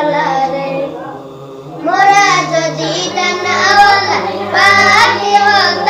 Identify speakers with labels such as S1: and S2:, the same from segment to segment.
S1: বলারে। মোরা যদি ডানা ওলাই পাখি হতা।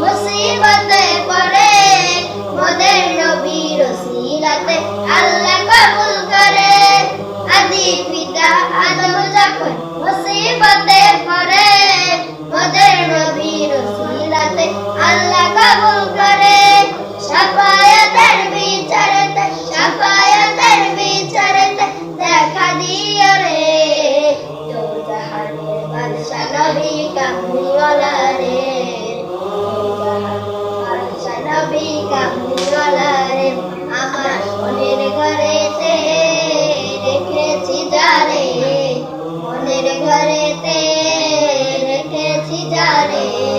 S1: মুসিবতে পড়ে, মোদের নবীর সিলাতে আল্লাহ কবুল করে। আদি পিতা আদম যখন মুসিবতে পড়ে, মোদের নবীর আল্লাহ কবুল করে। সাফায়াতের বিচারেতে সাফায়াতের বিচারেতে দেখা দিও রে। তোর জাহানের বাদশা নবী কামুলা Oh.